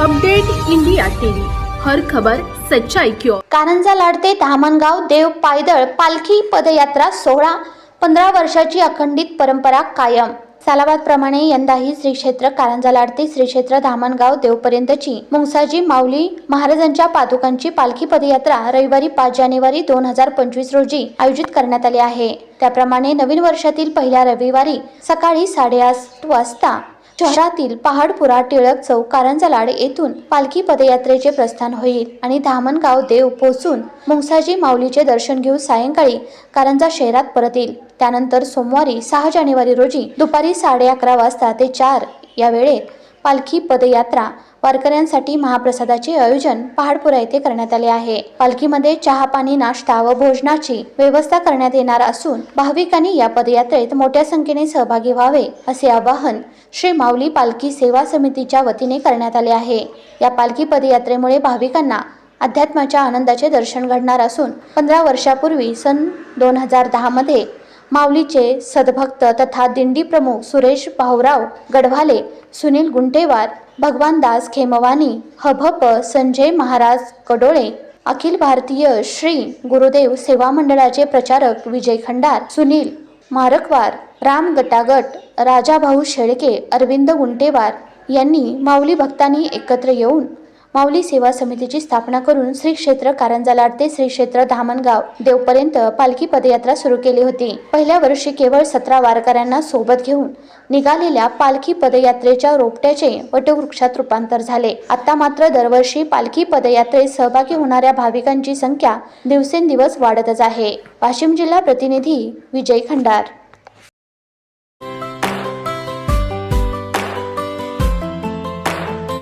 Update India TV. हर खबर सच्चाई की ओर. कारंजा लाडते धामणगाव देव पायदळ पालखी पदयात्रा सोहळा. पंधरा वर्षाची अखंडित परंपरा कायम. सालाबादप्रमाणे यंदाही श्री क्षेत्र कारंजा लाडते श्री क्षेत्र धामणगाव देवपर्यंतची. मुंगसाजी माऊली महाराजांच्या पादुकांची पालखी पदयात्रा रविवारी पाच जानेवारी दोन हजार पंचवीस रोजी आयोजित करण्यात आली आहे. त्याप्रमाणे नवीन वर्षातील पहिल्या रविवारी सकाळी साडेआठ वाजता शहरातील पहाडपुरा टिळक चौक कारंजा लाड येथून पालखी पदयात्रेचे प्रस्थान होईल आणि धामणगाव देव पोहोचून मुंगसाजी माऊलीचे दर्शन घेऊन सायंकाळी कारंजा शहरात परत येईल त्यानंतर सोमवारी सहा जानेवारी रोजी दुपारी साडे अकरा वाजता ते चार या वेळेत पालखी पदयात्रा वारकऱ्यांसाठी महाप्रसादाचे आयोजन पहाडपुरा येथे करण्यात आले आहे. पालखीमध्ये चहा पाणी नाश्ता व भोजनाची व्यवस्था करण्यात येणार असून भाविकांनी या पदयात्रेत मोठ्या संख्येने सहभागी व्हावे असे आवाहन श्री माऊली पालखी सेवा समितीच्या वतीने करण्यात आले आहे. या पालखी पदयात्रेमुळे भाविकांना अध्यात्माच्या आनंदाचे दर्शन घडणार असून पंधरा वर्षापूर्वी सन दोन हजार दहामध्ये माऊलीचे सद्भक्त तथा दिंडी प्रमुख सुरेश भाऊराव गढवाले सुनील गुंटेवार भगवानदास खेमवानी हभप संजय महाराज कडोळे अखिल भारतीय श्री गुरुदेव सेवा मंडळाचे प्रचारक विजय खंडार सुनील मारकवार राम गटागट राजाभाऊ शेळके अरविंद गुंटेवार यांनी माऊली भक्तांनी एकत्र येऊन माऊली सेवा समितीची स्थापना करून श्री क्षेत्र कारंजालाड ते श्री क्षेत्र धामणगाव देवपर्यंत पालखी पदयात्रा सुरू केली होती. पहिल्या वर्षी केवळ सतरा वारकऱ्यांना सोबत घेऊन निघालेल्या पालखी पदयात्रेच्या रोपट्याचे वटवृक्षात रूपांतर झाले. आता मात्र दरवर्षी पालखी पदयात्रेत सहभागी होणाऱ्या भाविकांची संख्या दिवसेंदिवस वाढतच आहे. वाशिम जिल्हा प्रतिनिधी विजय खंडार.